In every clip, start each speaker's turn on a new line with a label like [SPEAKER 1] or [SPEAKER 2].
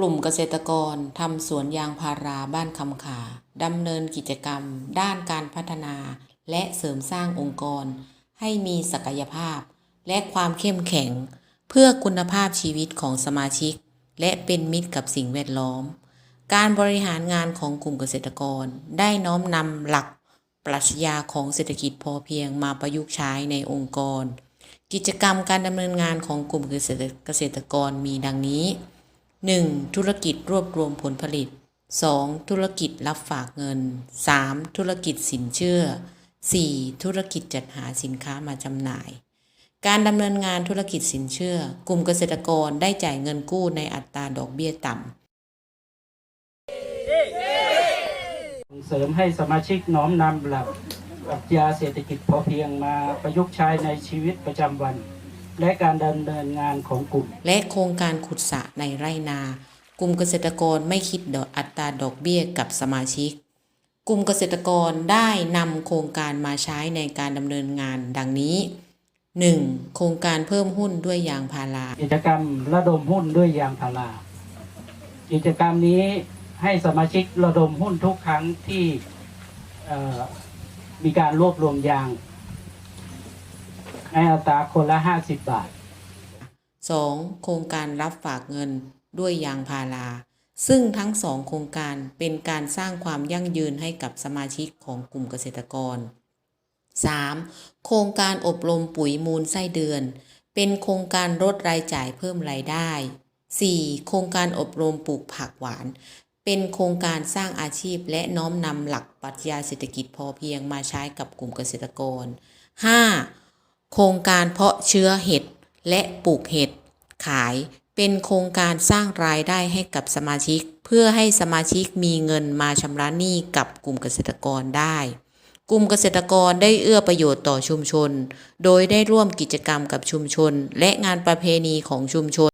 [SPEAKER 1] กลุ่มเกษตรกรทำสวนยางพาราบ้านคำขาดำเนินกิจกรรม ด้านการพัฒนา และเสริมสร้างองค์กร ให้มีศักยภาพ และความเข้มแข็ง เพื่อคุณภาพชีวิตของสมาชิก และเป็นมิตรกับสิ่งแวดล้อม การบริหารงานของกลุ่มเกษตรกรได้น้อมนำหลักปรัชญาของเศรษฐกิจพอเพียงมาประยุกต์ใช้ในองค์กร กิจกรรมการดำเนินงานของกลุ่มเกษตรเกษตรกรมีดังนี้ 1. ธุรกิจรวบรวมผลผลิต 2. ธุรกิจรับฝากเงิน 3. ธุรกิจสินเชื่อ 4. ธุรกิจจัดหาสินค้ามาจำหน่าย การดำเนินงานธุรกิจสินเชื่อ กลุ่มเกษตรกรได้จ่ายเงินกู้ในอัตราดอกเบี้ยต่ำ
[SPEAKER 2] ส่งเสริมให้สมาชิกน้อมนำหลักปรัชญาเศรษฐกิจพอเพียงมาประยุกต์ใช้ในชีวิตประจำวัน และการดำเนินงานของกลุ่ม
[SPEAKER 1] และโครงการขุดสระในไร่นา กลุ่มเกษตรกรไม่คิดดอกอัตราดอกเบี้ยกับสมาชิก กลุ่มเกษตรกรได้นำโครงการมาใช้ในการดำเนินงานดังนี้ 1. โครงการเพิ่มหุ้นด้วยยางพารา
[SPEAKER 2] กิจกรรมระดมหุ้นด้วยยางพารา กิจกรรมนี้ให้สมาชิกระดมหุ้นทุกครั้งที่เอ่อมีการรวบรวมยาง ในอัตราคนละ 50 บาท
[SPEAKER 1] 2. โครงการรับฝากเงินด้วยยางพารา ซึ่งทั้งสองโครงการเป็นการสร้างความยั่งยืนให้กับสมาชิกของกลุ่มเกษตรกร 3. โครงการอบรมปุ๋ยมูลไส้เดือน เป็นโครงการลดรายจ่ายเพิ่มรายได้ 4. โครงการอบรมปลูกผักหวาน เป็นโครงการสร้างอาชีพและน้อมนำหลักปรัชญาเศรษฐกิจพอเพียงมาใช้กับกลุ่มเกษตรกร 5. โครงการเพาะเชื้อเห็ดและปลูกเห็ดขายเป็นโครงการสร้างรายได้ให้กับสมาชิก เพื่อให้สมาชิกมีเงินมาชำระหนี้กับกลุ่มเกษตรกรได้ กลุ่มเกษตรกรได้เอื้อประโยชน์ต่อชุมชน โดยได้ร่วมกิจกรรมกับชุมชน และงานประเพณีของชุมชน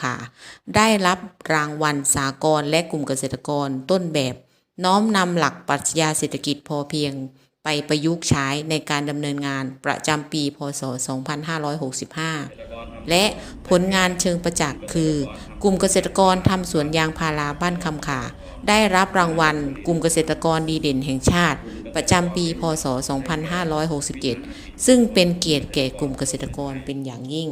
[SPEAKER 1] ขา ได้รับรางวัลสากลและกลุ่มเกษตรกรต้นแบบ น้อมนำหลักปรัชญาเศรษฐกิจพอเพียงไปประยุกต์ใช้ในการดำเนินงานประจำปี พศ 2565 และผลงานเชิงประจักษ์คือ กลุ่มเกษตรกรทำสวนยางพาราบ้านคำขา ได้รับรางวัล กลุ่มเกษตรกรดีเด่นแห่งชาติ ประจำปี พศ 2567 ซึ่งเป็นเกียรติแก่กลุ่มเกษตรกรเป็นอย่างยิ่ง